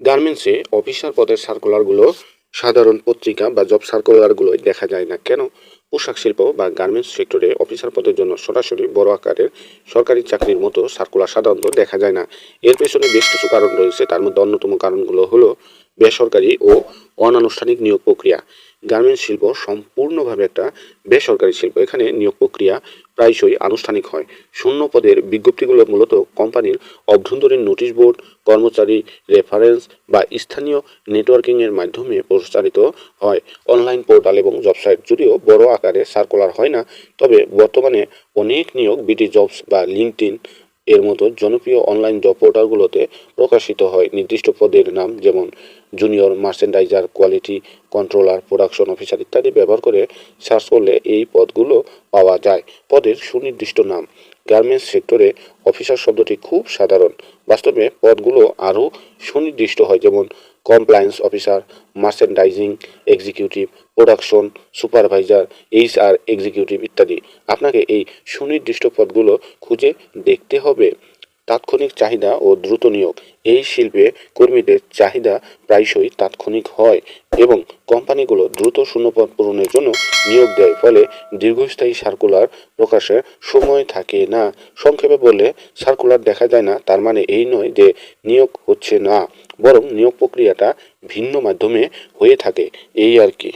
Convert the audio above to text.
গার্মেন্টসে অফিসার পদের সার্কুলারগুলো সাধারণ পত্রিকা বা জব সার্কুলারগুলোয় দেখা যায় না। কেন? পোশাক শিল্প বা গার্মেন্টস সেক্টরে অফিসার পদের জন্য সরাসরি বড় আকারের সরকারি চাকরির মতো সার্কুলার সাধারণত দেখা যায় না। এর পেছনে বেশ কিছু কারণ রয়েছে। তার মধ্যে অন্যতম কারণগুলো হলো বেসরকারি ও অনানুষ্ঠানিক নিয়োগ প্রক্রিয়া। গার্মেন্টস শিল্প সম্পূর্ণভাবে একটা বেসরকারি শিল্প। এখানে নিয়োগ প্রক্রিয়া প্রায়শই আনুষ্ঠানিক হয়। শূন্য পদের বিজ্ঞপ্তিগুলো মূলত কোম্পানির অভ্যন্তরীণ নোটিশ বোর্ড, কর্মচারী রেফারেন্স বা স্থানীয় নেটওয়ার্কিংয়ের মাধ্যমে প্রচারিত হয় অনলাইন পোর্টাল এবং ওয়েবসাইট। যদিও বড় আকারে সার্কুলার হয় না, তবে বর্তমানে অনেক নিয়োগ বিটি জবস বা লিঙ্কডইন এর মতো জনপ্রিয় অনলাইন জব পোর্টালগুলোতে প্রকাশিত হয়। নির্দিষ্ট পদের নাম যেমন junior merchandiser quality controller production officer ইত্যাদি ব্যবহার করে সার্চ করলে এই পদগুলো পাওয়া যায়। পদের সুনির্দিষ্ট নাম। গার্মেন্টস সেক্টরে অফিসার শব্দটি খুব সাধারণ। বাস্তবে পদগুলো আরও সুনির্দিষ্ট হয়, যেমন compliance officer merchandising executive production supervisor HR executive ইত্যাদি। আপনাকে এই সুনির্দিষ্ট পদগুলো খুঁজে দেখতে হবে। তাৎক্ষণিক চাহিদা ও দ্রুত নিয়োগ। এই শিল্পে কর্মীদের চাহিদা প্রায়শই তাৎক্ষণিক হয় এবং কোম্পানিগুলো দ্রুত শূন্যপদ পূরণের জন্য নিয়োগ দেয়, ফলে দীর্ঘস্থায়ী সার্কুলার প্রকাশের সময় থাকে না। সংক্ষেপে বললে, সার্কুলার দেখা যায় না, তার মানে এই নয় যে নিয়োগ হচ্ছে না, বরং নিয়োগ প্রক্রিয়াটা ভিন্ন মাধ্যমে হয়ে থাকে। এই আর কি।